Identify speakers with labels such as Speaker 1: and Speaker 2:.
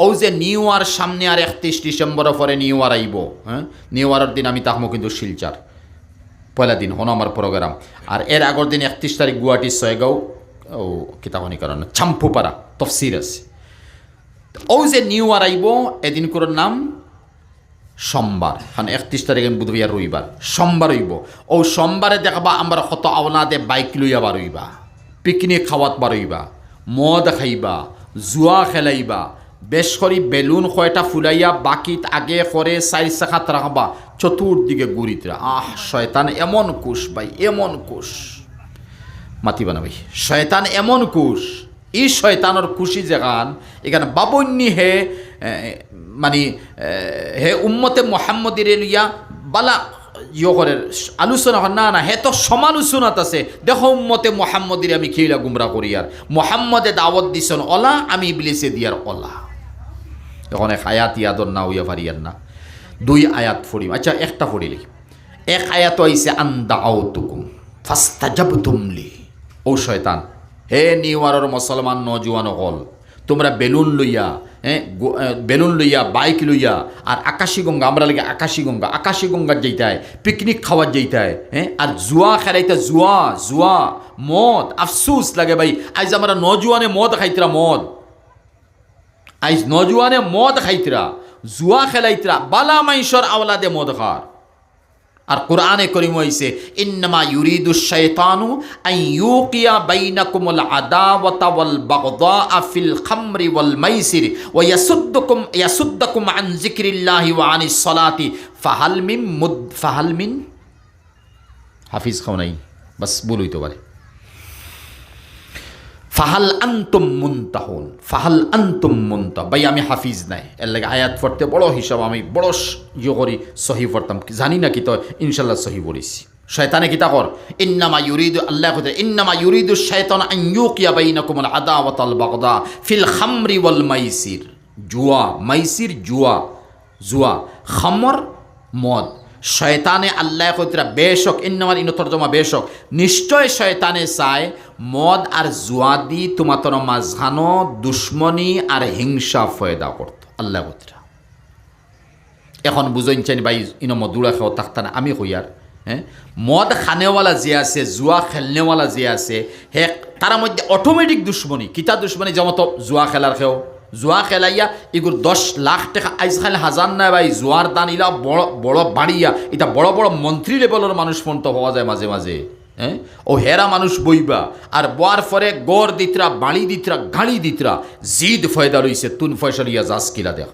Speaker 1: ও যে new year সামনে আর একত্রিশ ডিসেম্বরের পরে নিউ ইয়ার আইব হ্যাঁ? নিউ ইয়ারের দিন আমি তাহমো কিন্তু শিলচার। পয়লা দিন, হন আমার প্রোগ্রাম আর এর আগের দিন একত্রিশ তারিখ গুয়াহাটির ছয়গাঁও, ও, কিতাবনি কারণ ছাম্পুপাড়া তফসির আছে। ও যে নিউ ইয়ার আইব এদিন করে নাম সোমবার। কারণ একত্রিশ তারিখ আমি বুধবার, রবিবার। সোমবার হইব। ও সোমবারে দেখবা আমরা কত আওলাদে বাইক লইয়া বারইবা, পিকনিক খাওয়াত বারইবা, মদ খাইবা, জুয়া খেলাইবা বেশ করি বেলুন কয়টা ফুলাইয়া বাকিত আগে করে চার চাকাত রাখবা চতুর্দিকে গুড়িতরা আহ, শয়তান এমন কুশ ভাই, এমন কুশ মাতিবা না ভাই। শয়তান এমন কুশ ই শয়তানের খুশি যেখান এখানে বাবন্যি হে মানে হে উম্মতে মোহাম্মদির লইয়া বালা ইয় করে আলোচনা না না, হে তো সমালোচনাত আছে। দেখো উম্মতে মোহাম্মদির আমি খেলা গুমরা করি আর। মোহাম্মদে দাওয়াত দিছন অলা, আমি ইবলিসে দিয়ার অলা। এখন এক আয়াত ইয়াদর না হইয়া পারিয়ার না। দুই আয়াত ফড়িম আচ্ছা একটা ফড়িলি এক আয়াত হইছে, আন্দা আউতুকুম ফাস্তাজাব তুমলি ও শয়তান, হে নিওয়ারর মুসলমান নজুয়ান হল তোমরা বেলুন লইয়া হ্যাঁ বেলুন লইয়া, বাইক লইয়া, আর আকাশী গঙ্গা, আমরা লাগে আকাশী গঙ্গা, আকাশী গঙ্গার যেইটায় পিকনিক খাওয়ার যেইটায় হ্যাঁ আর জুয়া খেলাইতে জুয়া জুয়া, মদ, আফসুস লাগে ভাই। আজ আমরা নজুয়ানে মদ খাইতরা মদ। আইজ নজওয়ানে মদ খাইতরা, জুয়া খেলাইতরা, বালা মাইশর আওলাদে মদ খার আর কোরআনে করিম হইছে, ইন্নামা ইউরিদু শাইতানু আন ইউকিয়া বাইনাকুমুল আদাওয়াতা ওয়াল বাগদাআ ফিল খামরি ওয়াল মাইসির ওয়া ইয়াসুদ্দুকুম, ইয়াসুদ্দাকুম আন যিকরিল্লাহি ওয়া আনিস সালাতি। ফাহাল মিন মুদ, ফাহাল মিন? হাফিজ খাও নাই বাস ভুল তো পারে ফাহাল আন্তুম মুনতাহুন, ফাহাল আন্তুম মুনতা ভাই, আমি হাফিজ নাই। এর লাগে আয়াত পড়তে বড় হিসাব, আমি বড় ইয়ে করি, সহি পড়তাম। জানি না কি তো ইনশাল্লাহ সহি পড়িছি। শয়তানে কিতা কর? ইন্নামা ইউরিদু আল্লাহ কইতে ইন্নামা ইউরিদু শাইতান আন ইউকিয়া বাইনাকুম আল আদা আল বাগদা ফিল খামরি ওয়াল মাইসির। জুয়া মাইসির জুয়া জুয়া। খামর, মদ। শয়তানে আল্লাহ কইতরা বেশক ইন্নামার ইন তর্জমা বেশক। নিশ্চয় শয়তানে চায়, মদ আর জুয়া দি তোমাতর মাঝখানো দুশ্মনী আর হিংসা ফয়দা করত। আল্লাহ কইতরা এখন বুঝইন চাইনি ভাই, ইনো মদুরা খাও তাকতানা আমি কইয়ার হ্যাঁ? মদ খানেওয়ালা যে আছে, জুয়া খেলনেওয়ালা যে আছে, হে, তার মধ্যে অটোমেটিক দুশ্মনী। কিতা দুশ্মনী? যেমন জুয়া খেলার খেও। জুয়া খেলাইয়া এগুলো দশ লাখ টাকা আইজ খালে হাজার নাই ভাই জুয়ার দান ইলা বড় বড় বাড়িয়া এটা বড় বড় মন্ত্রী লেভেলের মানুষ পর্যন্ত হওয়া যায় মাঝে মাঝে হ্যাঁ ও হেরা মানুষ বইবা। আর বয়ার পরে গড় দিতরা বাড়ি দিতরা গাড়ি দিতরা জিদ ফয়দা রইছে তুন ফয়সা লিয়া যাস কিলা দেখ।